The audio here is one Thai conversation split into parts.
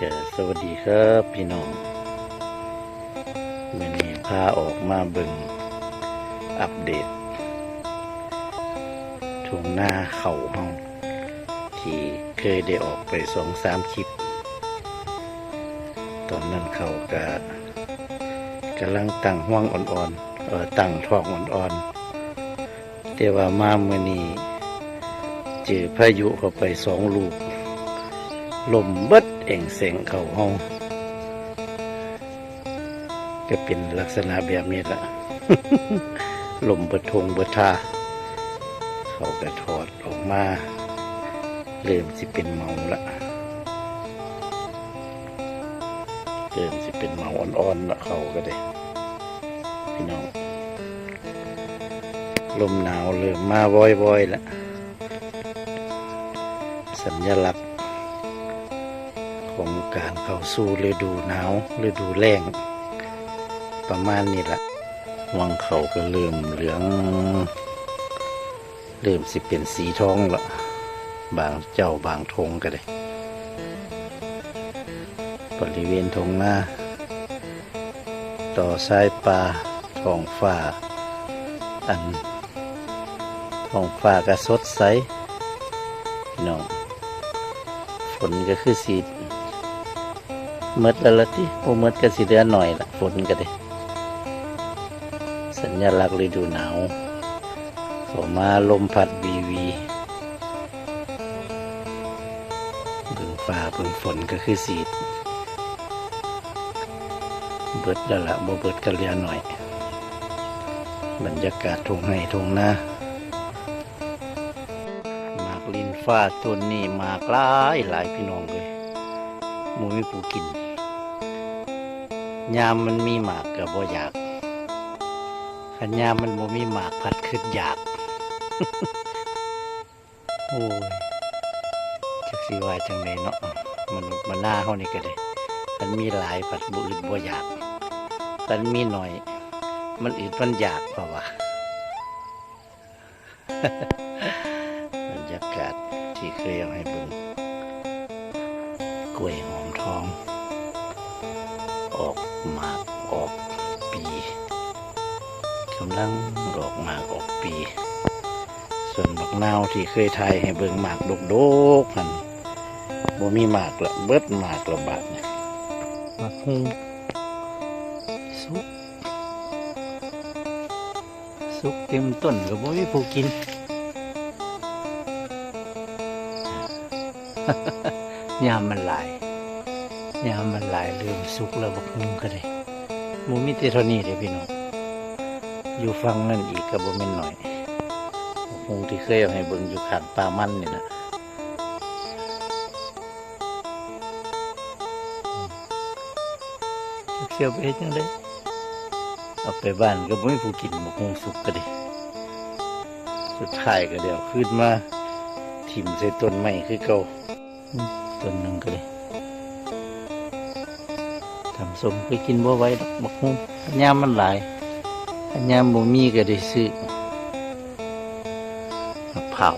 สวัสดีครับพี่น้องวันนี้พาออกมาเบิ่งอัปเดตทุ่งนาเข่าเฮาที่เคยได้ออกไปสองสามคลิป ตอนนั้นเขาก็กำลังตั้งห่วงอ่อนๆเออตั้งท้องอ่อนๆแต่ว่ามาเมื่อนี้เจอพายุเข้าไปสองลูกลมเบิด เอ่งเสงเขาห้องก็เป็นลักษณะแบบนี้ละลมเบิดทงเบิดทา เขาก็ถอดออกมา เริ่มสิเป็นเมาละเริ่มสิเป็นเมาอ่อนๆละเขาก็ได้พี่น้อง ลมหนาวเริ่มมาบ่อยๆละสัญลักษณ์ การเข้าสู่ฤดูหนาวฤดูแล้งประมาณนี้แหละวังเขาก็เริ่มเหลือง เริ่มสิเป็นสีทองละบางเจ้าบางทงก็ได้บริเวณทงหน้า ต่อสายปลาท้องฟ้า อันท้องฟ้าก็สดใสพี่น้องฝนก็คือสี เมดแล้วละที่โอ้เมดก็สิเดือนหน่อยละฝนก็ได้สัญญลักษณ์ฤดูหนาวข้ามาลมพัดวีวีบิ่งฟ้าบิ่งฝนก็คือสีเบิดแล้วละบ่เบิดก็เลือหน่อย บรรยากาศทงให้ทงหน้ามากลินฟ้าต้นนี้มากหลายหลายพี่น้องเลยมูมีปูกิน ยามมันมีหมากกับบ่อยากขันยามมันบ่มีหมากผัดขึ้นอยาก โอ้ยจักสีว่าจังเลยเนาะมันมันหน้าเฮานี่ก็ได้มันมีหลายผัดบุอึดบ่อยากมันมีหน่อย มันอึดมันอยากเพราะว่าบรรยากาศที่เคยเอาให้เบิ่งกล้วยหอมทอง ออก หมากออกปีกำลังออกหมากออกปี ส่วนบักนาวที่เคยทายให้เบิ่งหมากดกดกๆหันบ่มีหมากละเบิดหมากละบาดเนี่ยหมากฮุงสุกสุกเต็มต้นก็บ่มีผู้กินยามมันหลาย ยามมันหลายลืมสุกแล้วบักฮุงก็ได้หมูมีแต่เท่านี้เด้อพี่น้องอยู่ฟังนั่นอีกก็บ่แม่นหน่อยบักฮุงที่เคยเอาให้เบิ่งอยู่ข้างป่ามันนี่นะเสียวไปเฮ็ดจังไดเอาไปบ้านก็บ่มีผู้กินบักฮุงสุกก็ได้สุดท้ายก็เดี๋ยวขึ้นมา ถิ่มใส่ต้นไม้คือเก่าต้นหนึ่งก็เลย ทำสมไปกินบ่ไว้ดอกบักฮุ่งยามมันหลายอันยามบ่มีก็ได้ซื้อมะพร้าว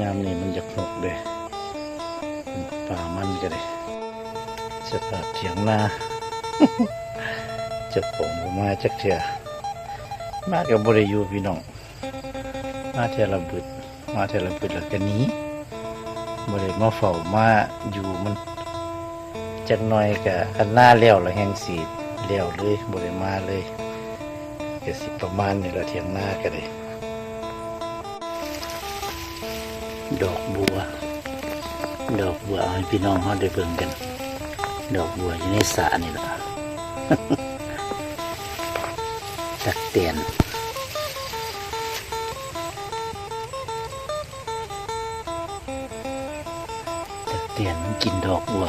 ยามนี้มันจะหกเลยป่ามันก็เลยสภาพเถียงนาจะผมมาจักเถื่อมากับ่ได้อยู่พี่น้อง มาเทอระบึดมาเทอระบึดแล้วก็นี้ บ่ได้มาเฝ้ามาอยู่มันจักหน่อยก็คันหน้าเลี้ยวแล้วแห่งสีเลี้ยวเลยบ่ได้มาเลยก็สิประมาณนี้ละเทียงหน้าก็ได้ดอกบัว ดอกบัวเอาให้พี่น้องเขาได้เบิ่งกัน ดอกบัวอยู่ในสระนี่ละตักเตียน แต่เตียนกินดอกบัว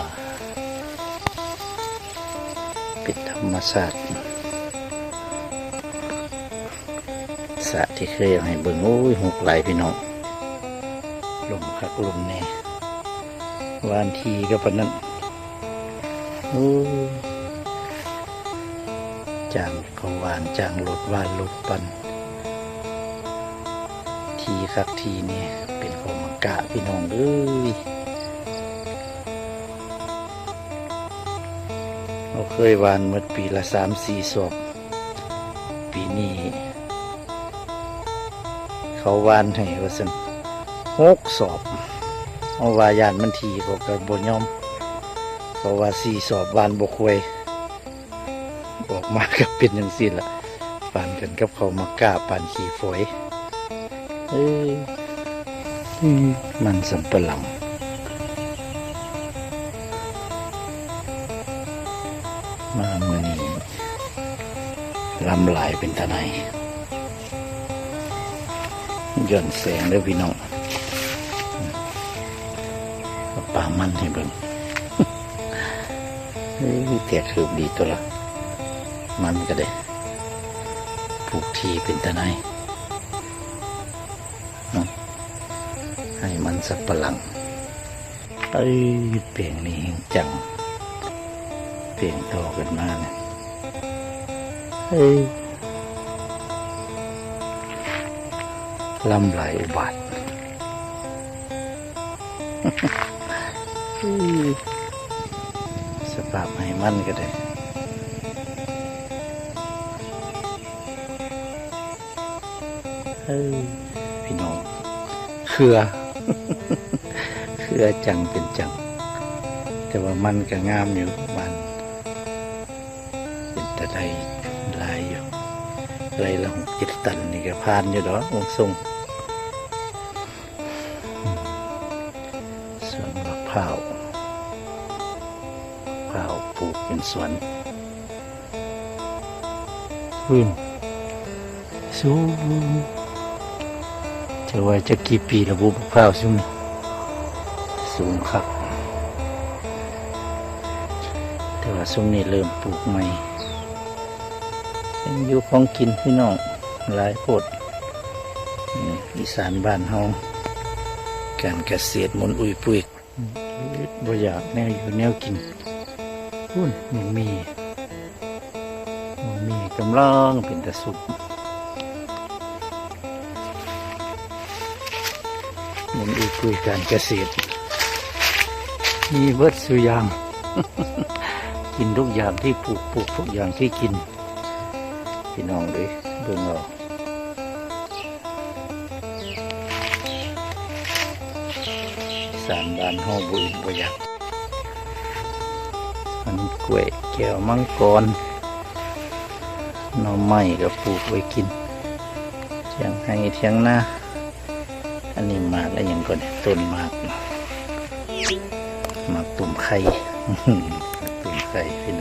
เป็นธรรมศาสตร์สระที่เคยให้เบิ่งโอ้ยหกไหลพี่น้องลมคักลมแน่วานทีก็ปะนั้นโอ้ยจางก็หวานจางรถวานรถปัน ทีคักทีนี่เป็นของมักกะพี่น้องเอ้ย เราเคยหวานเมื่อปีละสามสี่ศอกปีนี้เขาหวานให้ว่าสันหกสอบเอาวายานมันทีเขาก็บยอมเขาว่าสี่สอบหวานบกควยออกมาก็เป็นอย่างสิ้นละปานกันกับเขามากล้าปานขี่ฝอยเอ้ยมันสำปะหลัง มาเมื่อนี้ลำลายเป็นทนายย่อนแสงเด้อพี่น้องป่ามันให้เบิ่งเฮ้ยเตียคืบดีตัวละ มันก็ได้ผูกทีเป็นทนายเนให้มันสักปะหลังเอ้ยเปลี่ยงนี่เฮงจัง ปลี่ยนต่อกันมาเนี่ยเฮ้ยลำไหลายอุบัติเฮ้ยสภาพให้มันก็ได้เฮ้ยพี่น้องเครือ เครือจังเป็นจัง แต่ว่ามันก็งามอยู่มันเป็นตะ ไดลายอยู่ไรละหกเจ็ดตันนี่ก็พานอยู่ดอกองทรงสวนมะพร้าวพร้าวปลูกเป็นสวนวิ่งสูงจะว่าจะกี่ปีระบุมะพร้าวสูงสูงครับแต่ว่าช่วงนี้เริ่มปลูกใหม่ เป็นอยู่ของกินพี่น้องหลายโพดอีสานบ้านเฮาการเกษตรมุนอุยปุยบ่อยากแนวอยู่แนวกินพุ่นยังมียังมีกำลังเป็นตะสุกมนอุยปุยการเกษตร มีเบิดสุยาง กินทุกอย่างที่ปลูกปลูกทุกอย่างที่กิน พี่น้องเลยเบิ่งเอาสารบานห้อบุญประหยัดอันกล้วยแก้วมังกรหน่อไม้ก็ปลูกไว้กินเทียงให้เทียงหน้าอันนี้มากแล้วยังก่อนต้นมากมากตุ่มไข่ตุ่มไข่พี่น้อง